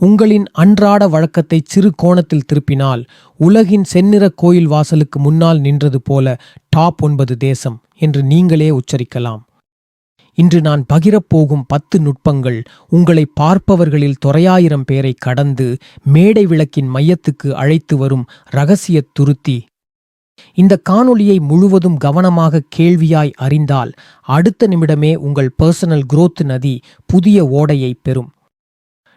உங்களின் அன்றாட வழக்கத்தை சிறு கோணத்தில் திருப்பினால் உலகின் செந்நிற கோயில் வாசலுக்கு முன்னால் நின்றது போல டாப் ஒன்பது தேசம் என்று நீங்களே உச்சரிக்கலாம். இன்று நான் பகிரப் போகும் பத்து நுட்பங்கள் உங்களை பார்ப்பவர்களில் தொரையாயிரம் பேரை கடந்து மேடை விளக்கின் மையத்துக்கு அழைத்து வரும் ரகசிய துருத்தி. இந்த காணொளியை முழுவதும் கவனமாக கேள்வியாய் அறிந்தால் அடுத்த நிமிடமே உங்கள் பர்சனல் குரோத் நதி புதிய ஓடையை பெறும்.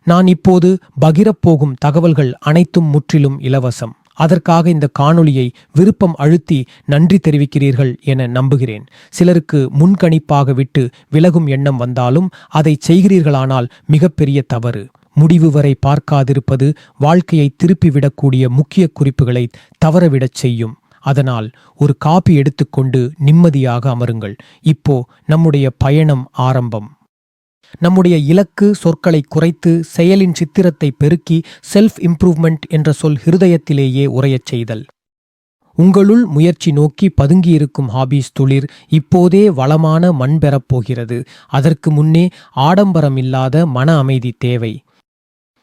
நான் இப்போது பகிரப்போகும் தகவல்கள் அனைத்தும் முற்றிலும் இலவசம். அதற்காக இந்த காணொளியை விருப்பம் அழுத்தி நன்றி தெரிவிக்கிறீர்கள் என நம்புகிறேன். சிலருக்கு முன்கணிப்பாக விட்டு விலகும் எண்ணம் வந்தாலும் அதை செய்கிறீர்களானால் மிகப்பெரிய தவறு. முடிவு வரை பார்க்காதிருப்பது வாழ்க்கையை திருப்பிவிடக்கூடிய முக்கிய குறிப்புகளை தவறவிடச் செய்யும். அதனால் ஒரு காப்பி எடுத்துக்கொண்டு நிம்மதியாக அமருங்கள். இப்போ நம்முடைய பயணம் ஆரம்பம். நம்முடைய இலக்கு சொற்களை குறைத்து செயலின் சித்திரத்தை பெருக்கி செல்ஃப் இம்ப்ரூவ்மெண்ட் என்ற சொல் ஹிருதயத்திலேயே உரையச் செய்தல். உங்களுள் முயற்சி நோக்கி பதுங்கியிருக்கும் ஹாபீஸ் துளிர் இப்போதே வளமான மண் பெறப் போகிறது. அதற்கு முன்னே ஆடம்பரம் இல்லாத மன அமைதி தேவை.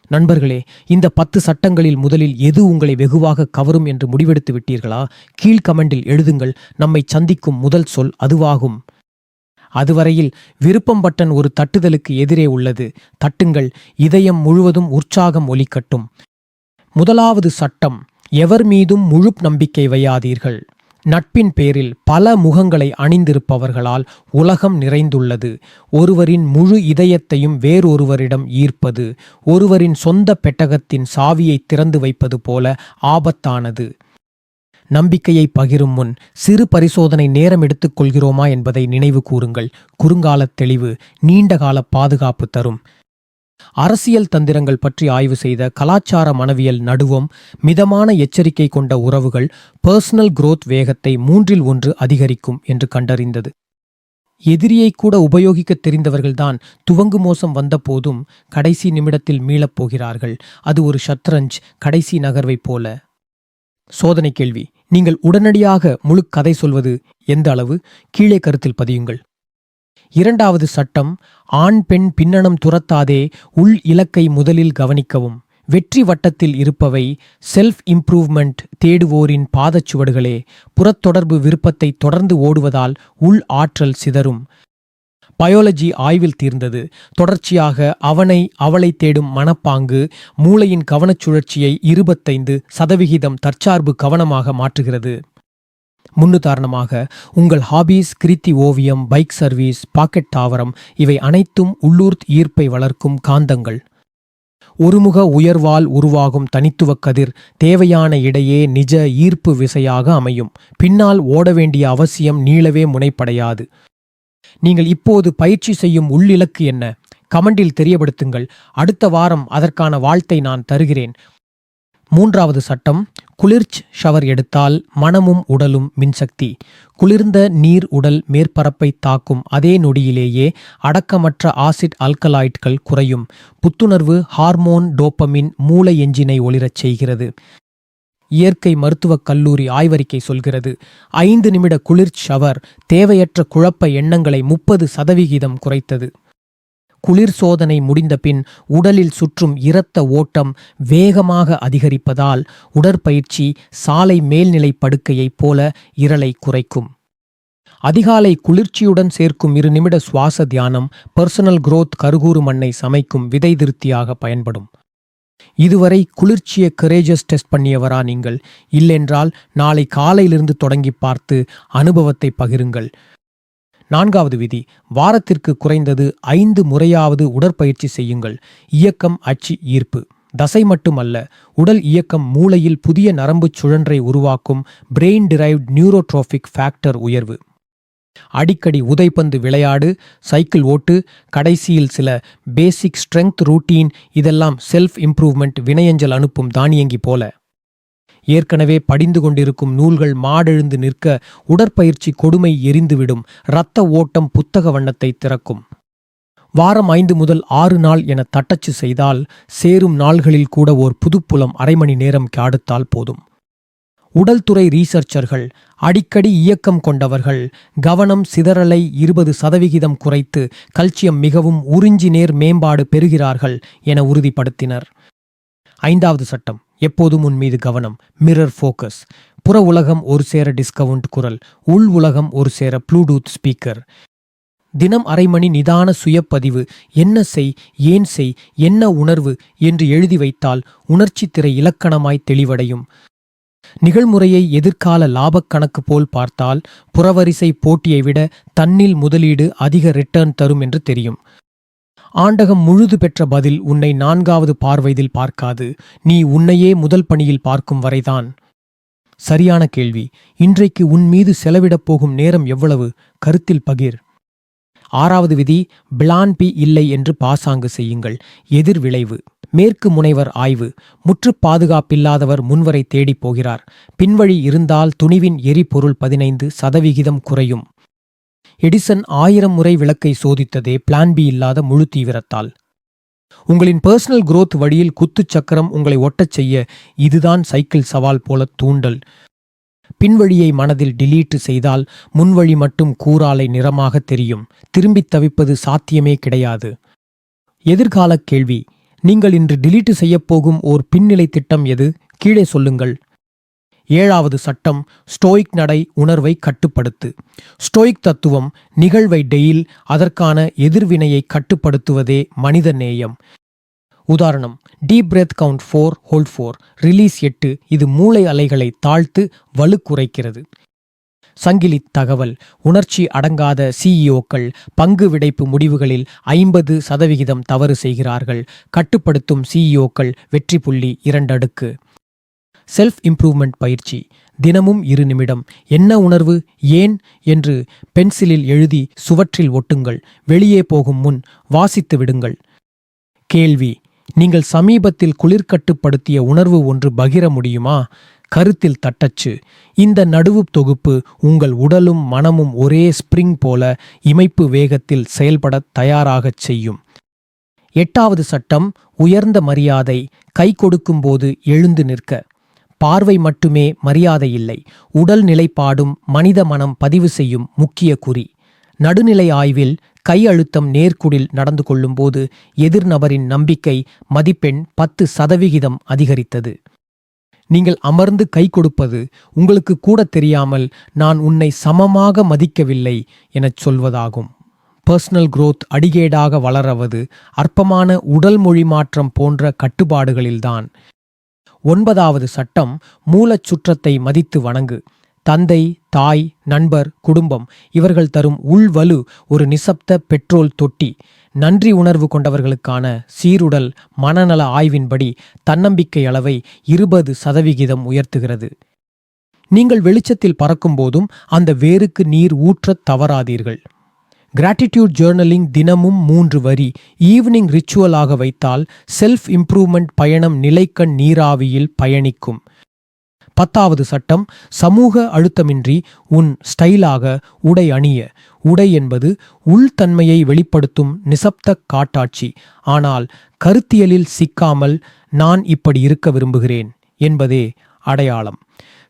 நண்பர்களே இந்த பத்து சட்டங்களில் முதலில் எது உங்களை வெகுவாக கவரும் என்று முடிவெடுத்து விட்டீர்களா? கீழ் கமெண்டில் எழுதுங்கள். நம்மை சந்திக்கும் முதல் சொல் அதுவாகும். அதுவரையில் விருப்பம் பட்டன் ஒரு தட்டுதலுக்கு எதிரே உள்ளது. தட்டுங்கள் இதயம் முழுவதும் உற்சாகம் ஒலிக்கட்டும். முதலாவது சட்டம் எவர் மீதும் முழு நம்பிக்கை வையாதீர்கள். நட்பின் பேரில் பல முகங்களை அணிந்திருப்பவர்களால் உலகம் நிறைந்துள்ளது. ஒருவரின் முழு இதயத்தையும் வேறொருவரிடம் ஈர்ப்பது ஒருவரின் சொந்த பெட்டகத்தின் சாவியை திறந்து வைப்பது போல ஆபத்தானது. நம்பிக்கையை பகிரும் முன் சிறு பரிசோதனை நேரம் எடுத்துக் கொள்கிறோமா என்பதை நினைவு கூறுங்கள். குறுங்காலத் தெளிவு நீண்டகால பாதுகாப்பு தரும். அரசியல் தந்திரங்கள் பற்றி ஆய்வு செய்த கலாச்சார மனவியல் நடுவம் மிதமான எச்சரிக்கை கொண்ட உறவுகள் பர்சனல் குரோத் வேகத்தை மூன்றில் ஒன்று அதிகரிக்கும் என்று கண்டறிந்தது. எதிரியை கூட உபயோகிக்கத் தெரிந்தவர்கள்தான் துவங்கு மோசம் வந்தபோதும் கடைசி நிமிடத்தில் மீளப் போகிறார்கள். அது ஒரு ஷத்ரஞ்ச் கடைசி நகர்வைப் போல. சோதனை கேள்வி. நீங்கள் உடனடியாக முழு கதை சொல்வது எந்த அளவு? கீழே கருத்தில் பதியுங்கள். இரண்டாவது சட்டம் ஆண் பெண் பின்னணம் துரத்தாதே உள் இலக்கை முதலில் கவனிக்கவும். வெற்றி வட்டத்தில் இருப்பவை செல்ஃப் இம்ப்ரூவ்மெண்ட் தேடுவோரின் பாதச்சுவடுகளே. புறத்தொடர்பு விருப்பத்தை தொடர்ந்து ஓடுவதால் உள் ஆற்றல் சிதறும். பயாலஜி ஆய்வில் தீர்ந்தது. தொடர்ச்சியாக அவனை அவளை தேடும் மனப்பாங்கு மூளையின் கவனச்சுழற்சியை இருபத்தைந்து சதவிகிதம் தற்சார்பு கவனமாக மாற்றுகிறது. முன்னுதாரணமாக உங்கள் ஹாபீஸ் கிருத்தி ஓவியம் பைக் சர்வீஸ் பாக்கெட் தாவரம் இவை அனைத்தும் உள்ளூர் ஈர்ப்பை வளர்க்கும் காந்தங்கள். ஒருமுக உயர்வால் உருவாகும் தனித்துவ கதிர் தேவையான இடையே நிஜ ஈர்ப்பு விசையாக அமையும். பின்னால் ஓட வேண்டிய அவசியம் நீளவே முனைப்படையாது. நீங்கள் இப்போது பயிற்சி செய்யும் உள்ளிலக்கு என்ன? கமெண்டில் தெரியப்படுத்துங்கள். அடுத்த வாரம் அதற்கான வாழ்த்தை நான் தருகிறேன். மூன்றாவது சட்டம் குளிர்ச் ஷவர் எடுத்தால் மனமும் உடலும் மின்சக்தி. குளிர்ந்த நீர் உடல் மேற்பரப்பை தாக்கும் அதே நொடியிலேயே அடக்கமற்ற ஆசிட் அல்கலாய்ட்கள் குறையும். புத்துணர்வு ஹார்மோன் டோப்பமின் மூளை எஞ்சினை ஒளிரச் செய்கிறது. இயற்கை மருத்துவக் கல்லூரி ஆய்வறிக்கை சொல்கிறது. ஐந்து நிமிட குளிர் ஷவர் தேவையற்ற குழப்ப எண்ணங்களை முப்பது சதவிகிதம் குறைத்தது. குளிர் சோதனை முடிந்த பின் உடலில் சுற்றும் இரத்த ஓட்டம் வேகமாக அதிகரிப்பதால் உடற்பயிற்சி சாலை மேல்நிலை படுக்கையைப் போல இரலை குறைக்கும். அதிகாலை குளிர்ச்சியுடன் சேர்க்கும் இரு நிமிட சுவாச தியானம் பர்சனல் குரோத் கருகூறு மண்ணை சமைக்கும் விதை திருப்தியாக பயன்படும். இதுவரை குளிர்ச்சியை கரேஜஸ் டெஸ்ட் பண்ணியவரா நீங்கள். இல்லென்றால் நாளை காலையிலிருந்து தொடங்கி பார்த்து அனுபவத்தை பகிருங்கள். நான்காவது விதி வாரத்திற்கு குறைந்தது ஐந்து முறையாவது உடற்பயிற்சி செய்யுங்கள். இயக்கம் அச்சு ஈர்ப்பு. தசை மட்டுமல்ல உடல் இயக்கம் மூளையில் புதிய நரம்புச் சுழன்றை உருவாக்கும் பிரெயின் டிரைவ்ட் நியூரோட்ரோபிக் ஃபேக்டர் உயர்வு. அடிக்கடி உதைப்பந்து விளையாடு சைக்கிள் ஓட்டு கடைசியில் சில பேசிக் ஸ்ட்ரென்த் ரூட்டீன் இதெல்லாம் செல்ஃப் இம்ப்ரூவ்மெண்ட் வினையஞ்சல் அனுப்பும் தானியங்கி போல. ஏற்கனவே படிந்து கொண்டிருக்கும் நூல்கள் மாடெழுந்து நிற்க உடற்பயிற்சி கொடுமை எரிந்துவிடும் இரத்த ஓட்டம் புத்தக வண்ணத்தை திறக்கும். வாரம் ஐந்து முதல் ஆறு நாள் என தட்டச்சு செய்தால் சேரும் நாள்களில் கூட ஓர் புதுப்புலம் அரை மணி நேரம் காடுத்தால் போதும். உடல்துறை ரீசர்ச்சர்கள் அடிக்கடி இயக்கம் கொண்டவர்கள் கவனம் சிதறலை இருபது சதவிகிதம் குறைத்து கல்சியம் மிகவும் உறிஞ்சி நேர் மேம்பாடு பெறுகிறார்கள் என உறுதிப்படுத்தினர். ஐந்தாவது சட்டம் எப்போதும் உன் மீது கவனம் மிரர் ஃபோக்கஸ் புற உலகம் ஒரு சேர டிஸ்கவுண்ட் குரல் உள் உலகம் ஒரு சேர ப்ளூடூத் ஸ்பீக்கர் தினம் அரை மணி நிதான சுயப்பதிவு என்ன செய் ஏன் செய் என்ன உணர்வு என்று எழுதி வைத்தால் உணர்ச்சி திரை இலக்கணமாய் தெளிவடையும். நிகழ்முறையை எதிர்கால லாபக் கணக்கு போல் பார்த்தால் புறவரிசை போட்டியை விட தன்னில் முதலீடு அதிக ரிட்டர்ன் தரும் என்று தெரியும். ஆண்டகம் முழுது பெற்ற பதில் உன்னை நான்காவது பார்வையில் பார்க்காது. நீ உன்னையே முதல் பணியில் பார்க்கும் வரைதான். சரியான கேள்வி. இன்றைக்கு உன் மீது செலவிடப் போகும் நேரம் எவ்வளவு? கருத்தில் பகிர். ஆறாவது விதி பிளான் பி இல்லை என்று பாசாங்கு செய்யுங்கள். எதிர் விளைவு. மேற்கு முனைவர் ஆய்வு. முற்று பாதுகாப்பில்லாதவர் முன்வரை தேடிப் போகிறார். பின்வழி இருந்தால் துணிவின் எரிபொருள் பதினைந்து சதவிகிதம் குறையும். எடிசன் ஆயிரம் முறை விளக்கை சோதித்ததே பிளான் பி இல்லாத முழு தீவிரத்தால். உங்களின் பர்சனல் குரோத் வழியில் குத்துச் சக்கரம் உங்களை ஒட்டச் செய்ய இதுதான் சைக்கிள் சவால் போல தூண்டல். பின்வழியை மனதில் டிலீட்டு செய்தால் முன்வழி மட்டும் கூறாலை நிறமாக தெரியும். திரும்பித் தவிப்பது சாத்தியமே கிடையாது. எதிர்காலக் கேள்வி. நீங்கள் இன்று டிலீட் செய்யப்போகும் ஓர் பின்னிலை திட்டம் எது? கீழே சொல்லுங்கள். ஏழாவது சட்டம் ஸ்டோயிக் நடை உணர்வை கட்டுப்படுத்து. ஸ்டோயிக் தத்துவம் நிகழ்வை டெயில் அதற்கான எதிர்வினையை கட்டுப்படுத்துவதே மனித நேயம். உதாரணம் deep breath count four hold four release எட்டு இது மூளை அலைகளை தாழ்த்து வலு குறைக்கிறது. சங்கிலி தகவல். உணர்ச்சி அடங்காத சிஇஓக்கள் பங்கு விடைப்பு முடிவுகளில் ஐம்பது சதவிகிதம் தவறு செய்கிறார்கள். கட்டுப்படுத்தும் சிஇஓக்கள் வெற்றி புள்ளி இரண்டடுக்கு செல்ஃப் இம்ப்ரூவ்மெண்ட் பயிற்சி. தினமும் இரு நிமிடம். என்ன உணர்வு? ஏன்? என்று பென்சிலில் எழுதி சுவற்றில் ஒட்டுங்கள். வெளியே போகும் முன் வாசித்து விடுங்கள். கேள்வி. நீங்கள் சமீபத்தில் குளிர்கட்டுப்படுத்திய உணர்வு ஒன்று பகிர முடியுமா? கருத்தில் தட்டச்சு. இந்த நடுவு தொகுப்பு உங்கள் உடலும் மனமும் ஒரே ஸ்ப்ரிங் போல இமைப்பு வேகத்தில் செயல்படத் தயாராகச் செய்யும். எட்டாவது சட்டம் உயர்ந்த மரியாதை கை கொடுக்கும்போது எழுந்து நிற்க. பார்வை மட்டுமே மரியாதை இல்லை உடல் நிலைப்பாடும் மனித மனம் பதிவு செய்யும் முக்கிய குறி. நடுநிலை ஆய்வில் கை அழுத்தம் நேர்குடில் நடந்து கொள்ளும்போது எதிர்நபரின் நம்பிக்கை மதிப்பெண் பத்து சதவிகிதம் அதிகரித்தது. நீங்கள் அமர்ந்து கை கொடுப்பது உங்களுக்கு கூட தெரியாமல் நான் உன்னை சமமாக மதிக்கவில்லை எனச் சொல்வதாகும். பர்சனல் குரோத் அடிகேடாக வளரவது அற்பமான உடல் மொழி மாற்றம் போன்ற கட்டுப்பாடுகளில்தான். ஒன்பதாவது சட்டம் மூலச் சுற்றத்தை மதித்து வணங்கு. தந்தை தாய் நண்பர் குடும்பம் இவர்கள் தரும் உள்வலு ஒரு நிசப்த பெட்ரோல் தொட்டி. நன்றி உணர்வு கொண்டவர்களுக்கான சீருடல் மனநல ஆய்வின்படி தன்னம்பிக்கை அளவை இருபது சதவிகிதம் உயர்த்துகிறது. நீங்கள் வெளிச்சத்தில் பறக்கும்போதும் அந்த வேருக்கு நீர் ஊற்றத் தவறாதீர்கள். கிராட்டிடியூட் ஜேர்னலிங் தினமும் மூன்று வரி ஈவினிங் ரிச்சுவலாக வைத்தால் செல்ஃப் இம்ப்ரூவ்மெண்ட் பயணம் நிலைக்கண் நீராவியில் பயணிக்கும். பத்தாவது சட்டம் சமூக அழுத்தமின்றி உன் ஸ்டைலாக உடை அணிய. உடை என்பது உள்தன்மையை வெளிப்படுத்தும் நிசப்த காட்டாட்சி. ஆனால் கருத்தியலில் சிக்காமல் நான் இப்படி இருக்க விரும்புகிறேன் என்பதே அடையாளம்.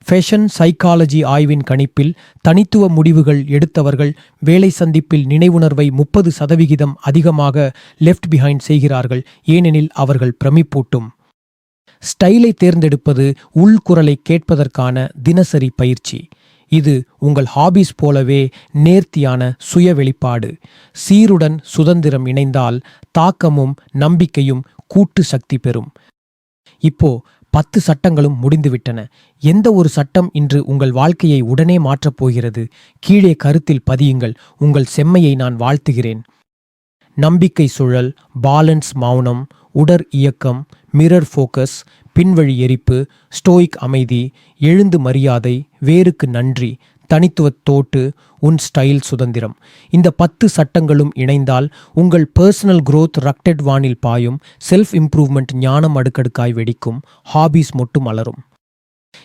ஃபேஷன் சைக்காலஜி ஆய்வின் கணிப்பில் தனித்துவ முடிவுகள் எடுத்தவர்கள் வேலை சந்திப்பில் நினைவுணர்வை முப்பது சதவிகிதம் அதிகமாக லெஃப்ட் பிஹைண்ட் செய்கிறார்கள். ஏனெனில் அவர்கள் பிரமிப்பூட்டும். ஸ்டைலை தேர்ந்தெடுப்பது உள்குரலை கேட்பதற்கான தினசரி பயிற்சி. இது உங்கள் ஹாபீஸ் போலவே நேர்த்தியான சுய வெளிப்பாடு. சீருடன் சுதந்திரம் இணைந்தால் தாக்கமும் நம்பிக்கையும் கூட்டு சக்தி பெறும். இப்போ பத்து சட்டங்களும் முடிந்துவிட்டன. எந்த ஒரு சட்டம் இன்று உங்கள் வாழ்க்கையை உடனே மாற்றப் போகிறது? கீழே கருத்தில் பதியுங்கள். உங்கள் செம்மையை நான் வாழ்த்துகிறேன். நம்பிக்கை சுழல் பாலன்ஸ் மௌனம் உடற் இயக்கம் மிரர் ஃபோக்கஸ் பின்வழி எரிப்பு ஸ்டோயிக் அமைதி எழுந்து மரியாதை வேருக்கு நன்றி தனித்துவத்தோட்டு உன் ஸ்டைல் சுதந்திரம். இந்த பத்து சட்டங்களும் இணைந்தால் உங்கள் பர்சனல் குரோத் ரக்டட் வானில் பாயும் செல்ஃப் இம்ப்ரூவ்மெண்ட் ஞானம் அடுக்கடுக்காய் வெடிக்கும் ஹாபீஸ் மட்டும் மலரும்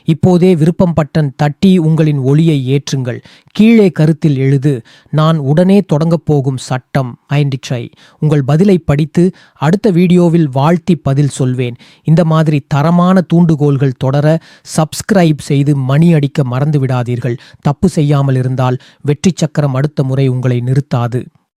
இப்போதே விருப்பம் பட்டன் தட்டி உங்களின் ஒளியை ஏற்றுங்கள். கீழே கருத்தில் எழுது நான் உடனே தொடங்கப் போகும் சட்டம். ஐண்டிட்ரை உங்கள் பதிலை படித்து அடுத்த வீடியோவில் வாழ்த்தி பதில் சொல்வேன். இந்த மாதிரி தரமான தூண்டுகோல்கள் தொடர சப்ஸ்கிரைப் செய்து மணி அடிக்க மறந்து விடாதீர்கள். தப்பு செய்யாமல் இருந்தால் வெற்றி சக்கரம் அடுத்த முறை உங்களை நிறுத்தாது.